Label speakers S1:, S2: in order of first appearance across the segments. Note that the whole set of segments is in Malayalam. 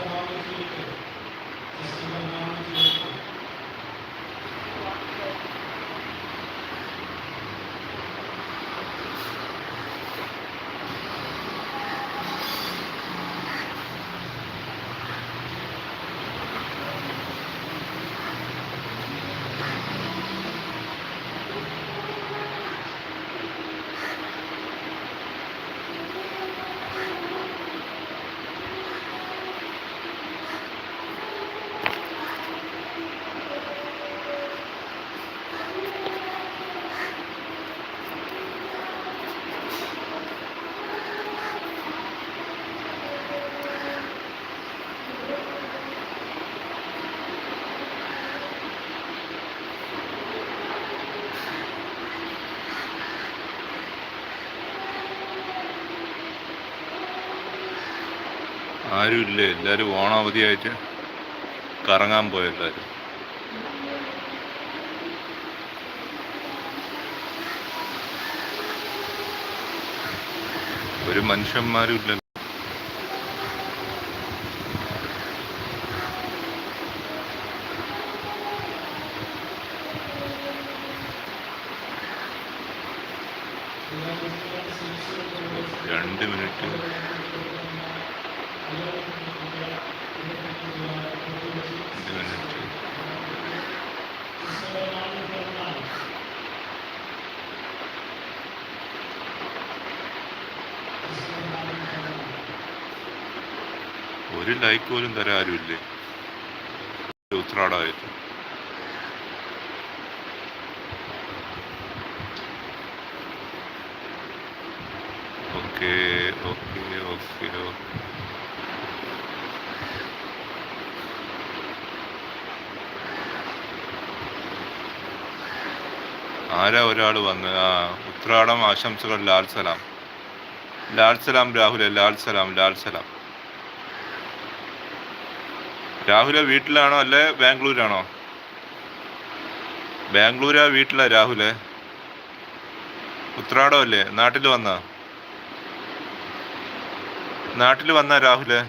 S1: Thank you. ആരുമില്ലേ. എല്ലാവരും ഓണാവധിയായിട്ട് കറങ്ങാൻ പോയ എല്ലാവരും ഒരു മനുഷ്യന്മാരും ഇല്ലല്ലോ രണ്ട് മിനിറ്റ് രണ്ട് മിനിറ്റ് ഒരു ലൈക്ക് പോലും തരാൻ ആരുമില്ലേ ഉത്രാടായിട്ട് ഓക്കെ ഓക്കെ ഓക്കെ. ആരാ ഒരാൾ വന്ന്? ആ ഉത്രാടം ആശംസകൾ ലാൽ സലാം. ലാൽ സലാം രാഹുലെ ലാൽ സലാം ലാൽ സലാം. രാഹുലെ വീട്ടിലാണോ അല്ലെ ബാംഗ്ലൂരാണോ? ബാംഗ്ലൂരാ വീട്ടിലാ രാഹുലെ? ഉത്രാടം അല്ലേ? നാട്ടിൽ വന്ന? നാട്ടിൽ വന്ന രാഹുലെ?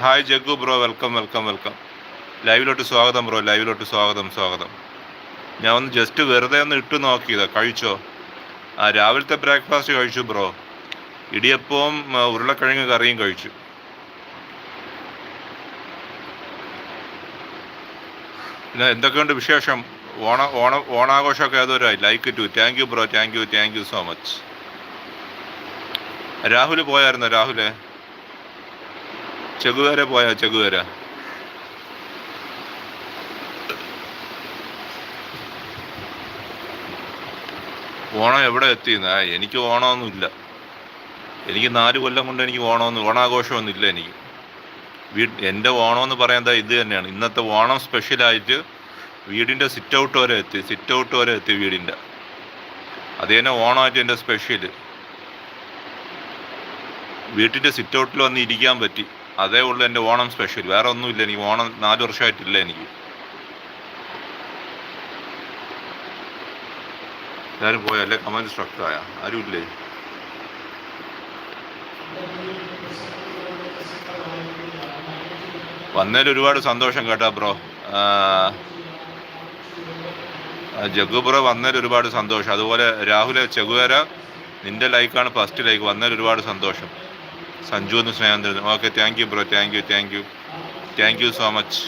S1: Hi Jaggu bro welcome welcome welcome. ലൈവിലോട്ട് സ്വാഗതം ബ്രോ ലൈവിലോട്ട് സ്വാഗതം സ്വാഗതം. ഞാൻ ഒന്ന് ജസ്റ്റ് വെറുതെ ഒന്ന് ഇട്ട് നോക്കിയതാ കഴിച്ചോ? ആ രാവിലത്തെ ബ്രേക്ക്ഫാസ്റ്റ് കഴിച്ചു ബ്രോ. ഇടിയപ്പവും ഉരുളക്കിഴങ്ങ് കറിയും കഴിച്ചു. പിന്നെ എന്തൊക്കെയുണ്ട് വിശേഷം? ഓണ ഓണ ഓണാഘോഷമൊക്കെ ഏതൊരായി like to thank you bro thank you thank you so much Rahul പോയായിരുന്നോ? രാഹുലെ? ചെകുവേര പോയാ? Che Guevara? ഓണം എവിടെ എത്തിയെന്നാ? എനിക്ക് ഓണമൊന്നുമില്ല. എനിക്ക് നാല് കൊല്ലം കൊണ്ട് എനിക്ക് ഓണമൊന്നും ഓണാഘോഷമൊന്നും ഇല്ല എനിക്ക്. വീ എന്റെ ഓണം എന്ന് പറയുന്നത് ഇത് തന്നെയാണ്. ഇന്നത്തെ ഓണം സ്പെഷ്യലായിട്ട് വീടിന്റെ സിറ്റ് ഔട്ട് വരെ എത്തി. സിറ്റ് ഔട്ട് വരെ എത്തി വീടിന്റെ. അത് തന്നെ ഓണമായിട്ട് എന്റെ സ്പെഷ്യൽ വീട്ടിന്റെ സിറ്റ് ഔട്ടിൽ വന്ന് ഇരിക്കാൻ പറ്റി. അതേ ഉള്ളൂ എന്റെ ഓണം സ്പെഷ്യൽ വേറെ ഒന്നുമില്ല. എനിക്ക് ഓണം നാല് വർഷമായിട്ടില്ല എനിക്ക്. എല്ലാവരും പോയല്ലേ കമന്റ് സ്ട്രക്ചർ ആയ ആരും ഇല്ലേ വന്നതിൽ ഒരുപാട് സന്തോഷം കേട്ടോ ബ്രോ. ജഗു ബ്രോ വന്നതിൽ ഒരുപാട് സന്തോഷം. അതുപോലെ രാഹുലെ ചെഗുവേര നിന്റെ ലൈക്കാണ് ഫസ്റ്റ് ലൈക്ക്. വന്നതിൽ ഒരുപാട് സന്തോഷം. സഞ്ജു എന്ന് സ്നേഹം തരുന്നു. Okay thank you bro. Thank you thank you thank you so much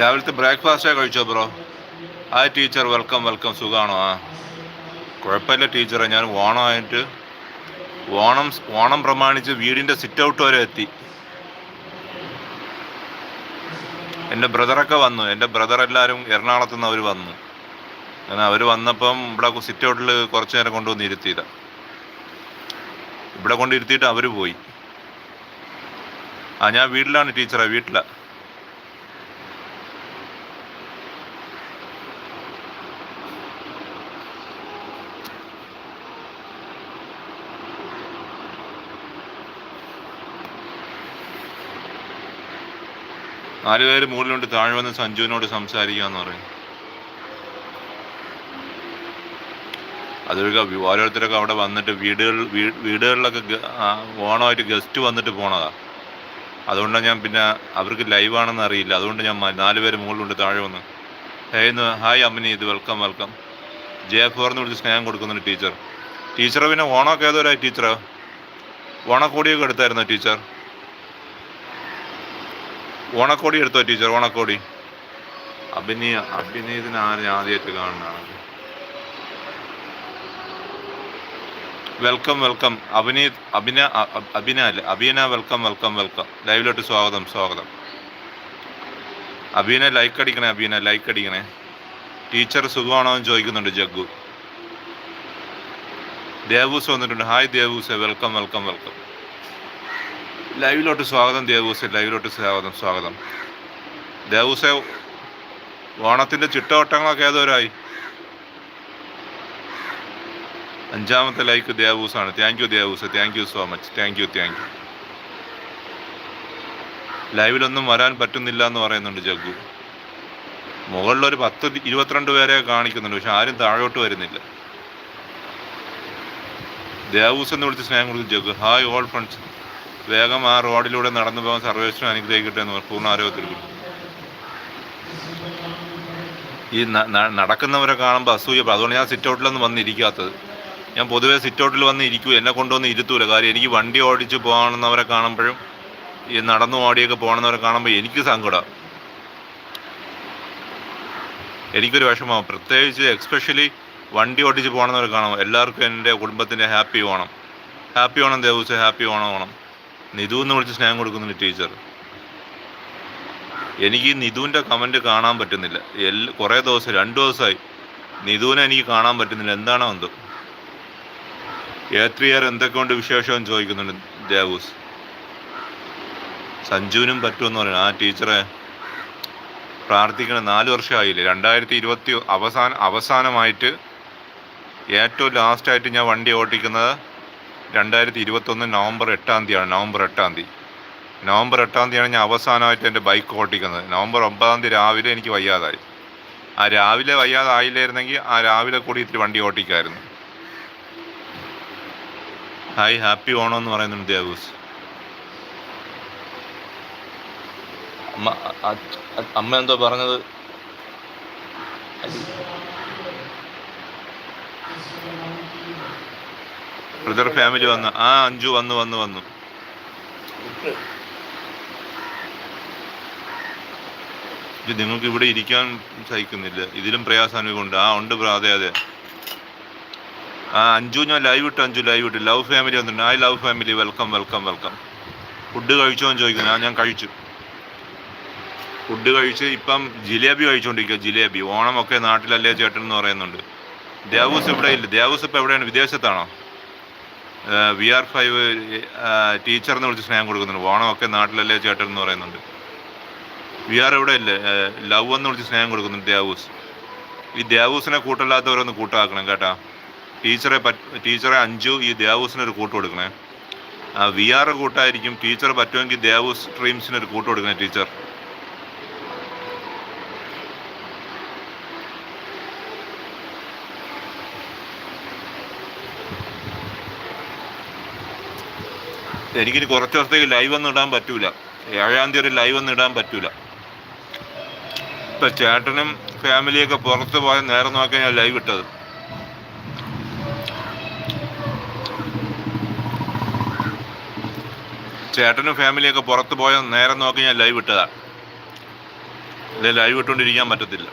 S1: രാവിലത്തെ ബ്രേക്ക്ഫാസ്റ്റേ കഴിച്ചോ ബ്രോ? ആ ടീച്ചർ വെൽക്കം വെൽക്കം സുഖമാണോ ആ. കുഴപ്പമില്ല ടീച്ചറെ ഞാൻ ഓണമായിട്ട് ഓണം ഓണം പ്രമാണിച്ച് വീടിന്റെ സിറ്റ് ഔട്ട് വരെ എത്തി. എന്റെ ബ്രദറൊക്കെ വന്നു. എന്റെ ബ്രദർ എല്ലാവരും എറണാകുളത്ത് നിന്ന് അവർ വന്നു. അങ്ങനെ അവർ വന്നപ്പം ഇവിടെ സിറ്റ് ഔട്ടിൽ കുറച്ച് നേരം കൊണ്ടുവന്ന് ഇരുത്തിയതാണ് ഇവിടെ കൊണ്ടിരുത്തിയിട്ട് അവർ പോയി. ആ ഞാൻ വീട്ടിലാണ് ടീച്ചറെ വീട്ടിലാണ് നാല് പേര് മുകളിലുണ്ട് താഴെ വന്ന് സഞ്ജുവിനോട് സംസാരിക്കാന്ന് പറയും. അതൊക്കെ ഓരോരുത്തരൊക്കെ അവിടെ വന്നിട്ട് വീടുകൾ വീടുകളിലൊക്കെ ഓണമായിട്ട് ഗസ്റ്റ് വന്നിട്ട് പോണതാ. അതുകൊണ്ടാണ് ഞാൻ പിന്നെ അവർക്ക് ലൈവാണെന്ന് അറിയില്ല. അതുകൊണ്ട് ഞാൻ നാല് പേര് മുകളിലുണ്ട് താഴെ വന്ന്. ഹേന്ന് ഹായ് അമ്മിനി ഇത് വെൽക്കം വെൽക്കം. ജെ ഫോർ എന്ന് വിളിച്ച് സ്നേഹം കൊടുക്കുന്നുണ്ട് ടീച്ചർ. ടീച്ചർ പിന്നെ ഓണമൊക്കെ ഏതോ ടീച്ചർ ഓണക്കോടിയൊക്കെ എടുത്തായിരുന്നോ ടീച്ചർ? ഓണക്കോടി എടുത്തോ ടീച്ചർ ഓണക്കോടി? അഭിനയ അഭിനയത്തിന് ആരും ആദ്യമായിട്ട് കാണുന്നതാണ്? Welcome welcome. അഭിനയ അഭിന അഭിന അല്ലേ? Abhina welcome welcome welcome. ലൈവിലോട്ട് സ്വാഗതം സ്വാഗതം. അഭിന ലൈക്ക് അടിക്കണേ അഭിന ലൈക്ക് അടിക്കണേ. ടീച്ചർ സുഖമാണോ എന്ന് ചോദിക്കുന്നുണ്ട് ജഗ്ഗു. ദേവൂസ് വന്നിട്ടുണ്ട്. Hi Devoos. Welcome welcome welcome. ലൈവിലോട്ട് സ്വാഗതം ദേവൂസ് ലൈവിലോട്ട് സ്വാഗതം സ്വാഗതം. ദേവൂസെ ഓണത്തിന്റെ ചിട്ടവട്ടങ്ങളൊക്കെ ഏതോരായി? അഞ്ചാമത്തെ like ദേവൂസാണ്. Thank you Devoos. Thank you so much thank you thank you ലൈവിലൊന്നും വരാൻ പറ്റുന്നില്ല എന്ന് പറയുന്നുണ്ട് ജഗ്ഗു. മുകളിലൊരു പത്ത് ഇരുപത്തിരണ്ട് പേരെ കാണിക്കുന്നുണ്ട് പക്ഷെ ആരും താഴോട്ട് വരുന്നില്ല. ദേവൂസ് എന്ന് വിളിച്ച് സ്നേഹം കൊടുക്കും ജഗ്ഗു. ഹായ് ഓൾ ഫ്രണ്ട്സ് വേഗം ആ റോഡിലൂടെ നടന്നു പോകാൻ സർവേശ്വരൻ അനുഗ്രഹിക്കട്ടെ എന്ന് പൂർണ ആരോഗ്യത്തിൽ ഈ നടക്കുന്നവരെ കാണുമ്പോൾ അസൂയ അതുകൊണ്ട് ഞാൻ സിറ്റ് ഔട്ടിലൊന്നും വന്നിരിക്കാത്തത് ഞാൻ പൊതുവേ സിറ്റ് ഔട്ടിൽ വന്ന് ഇരിക്കൂ. എന്നെ കൊണ്ടുവന്ന് ഇരുത്തൂല. കാര്യം എനിക്ക് വണ്ടി ഓടിച്ച് പോകണമെന്നവരെ കാണുമ്പോഴും ഈ നടന്നു ഓടിയൊക്കെ പോകണമെന്നവരെ കാണുമ്പോൾ എനിക്ക് സങ്കടം. എനിക്കൊരു വിഷമം. പ്രത്യേകിച്ച് എക്സ്പെഷ്യലി വണ്ടി ഓടിച്ച് പോകണമെന്നവരെ കാണുമ്പോൾ എല്ലാവർക്കും എന്റെ കുടുംബത്തിന്റെ happy Onam. Happy Onam Devoos. Happy Onam Onam. Nidhu എന്ന് വിളിച്ച് സ്നേഹം കൊടുക്കുന്നുണ്ട് ടീച്ചർ. എനിക്ക് ഈ നിധുവിന്റെ കമന്റ് കാണാൻ പറ്റുന്നില്ല. എല്ലാ കുറേ ദിവസം രണ്ട് ദിവസമായി നിധുവിനെ എനിക്ക് കാണാൻ പറ്റുന്നില്ല. എന്താണോ എന്തോ ഏത്രിയർ എന്തൊക്കെയുണ്ട് വിശേഷം ചോദിക്കുന്നുണ്ട് ദേവൂസ്. സഞ്ജുവിനും പറ്റുമെന്ന് പറയുന്നത് ആ ടീച്ചറെ പ്രാർത്ഥിക്കണം. നാല് വർഷമായില്ലേ? രണ്ടായിരത്തി ഇരുപത്തി അവസാന അവസാനമായിട്ട് ഏറ്റവും ലാസ്റ്റായിട്ട് ഞാൻ വണ്ടി ഓട്ടിക്കുന്നത് രണ്ടായിരത്തി ഇരുപത്തൊന്ന് നവംബർ എട്ടാം തീയതിയാണ് നവംബർ എട്ടാം തീയതി. നവംബർ എട്ടാം തീയതിയാണ് ഞാൻ അവസാനമായിട്ട് എന്റെ ബൈക്ക് ഓട്ടിക്കുന്നത്. നവംബർ ഒമ്പതാം തീയതി രാവിലെ എനിക്ക് വയ്യാതായി. ആ രാവിലെ വയ്യാതായില്ലായിരുന്നെങ്കിൽ ആ രാവിലെ കൂടി ഇത്തിരി വണ്ടി ഓട്ടിക്കായിരുന്നു. ഹായ് ഹാപ്പി ഓണം എന്ന് പറയുന്നുണ്ട് ദേവൂസ്. അമ്മ അമ്മ എന്തോ പറഞ്ഞത്? ബ്രദർ ഫാമിലി വന്നു. ആ അഞ്ചു വന്നു വന്നു വന്നു. നിങ്ങൾക്ക് ഇവിടെ ഇരിക്കാൻ സഹിക്കുന്നില്ല. ഇതിലും പ്രയാസം അനുഭവമുണ്ട് ആ ഉണ്ട് അതെ അതെ. ആ അഞ്ചു ഞാൻ ലൈവ് ഇട്ടു അഞ്ചു ലൈവ് ഇട്ടു. ലവ് ഫാമിലി വന്നിട്ടുണ്ട്. I love family welcome welcome welcome food കഴിച്ചോ എന്ന് ചോദിക്കുന്നു. ആ ഞാൻ കഴിച്ചു. ഫുഡ് കഴിച്ച് ഇപ്പം ജിലേബി കഴിച്ചുകൊണ്ടിരിക്കുക ജിലേബി. ഓണമൊക്കെ നാട്ടിലല്ലേ ചേട്ടൻ എന്ന് പറയുന്നുണ്ട്. ദേവസ് ഇവിടെ ഇല്ല ദേവസ് ഇപ്പം എവിടെയാണ്? വിദേശത്താണോ? വി ആർ ഫൈവ് ടീച്ചർ എന്ന് വിളിച്ച് സ്നേഹം കൊടുക്കുന്നുണ്ട്. ഓണമൊക്കെ നാട്ടിലല്ലേ ചേട്ടൻ എന്ന് പറയുന്നുണ്ട്. വി ആർ എവിടെ ഇല്ലേ? ലവ് എന്ന് വിളിച്ച് സ്നേഹം കൊടുക്കുന്നുണ്ട് ദേവൂസ്. ഈ ദേവൂസിനെ കൂട്ടല്ലാത്തവരൊന്ന് കൂട്ടാക്കണം കേട്ടാ. ടീച്ചറെ ടീച്ചറെ അഞ്ചു ഈ ദേവൂസിന് ഒരു കൂട്ട് കൊടുക്കണേ. വി ആർ കൂട്ടായിരിക്കും ടീച്ചർ പറ്റുമെങ്കിൽ ദേവൂസ് ഡ്രീംസിന് ഒരു കൂട്ട് കൊടുക്കണേ ടീച്ചർ. എനിക്കിനി കുറച്ച് ദിവസത്തേക്ക് ലൈവ് ഒന്നും ഇടാൻ പറ്റൂല. ഏഴാം തീയതി ലൈവ് ഒന്നും ഇടാൻ പറ്റൂല. ഇപ്പൊ ചേട്ടനും ഫാമിലിയൊക്കെ പുറത്ത് പോയ നേരം നോക്കാൻ ഞാൻ ലൈവ് ഇട്ടത്. ചേട്ടനും ഫാമിലിയൊക്കെ പുറത്ത് പോയ നേരം നോക്കി ഞാൻ ലൈവ് ഇട്ടതാണ് അല്ലെ ലൈവ് ഇട്ടുകൊണ്ടിരിക്കാൻ പറ്റത്തില്ല.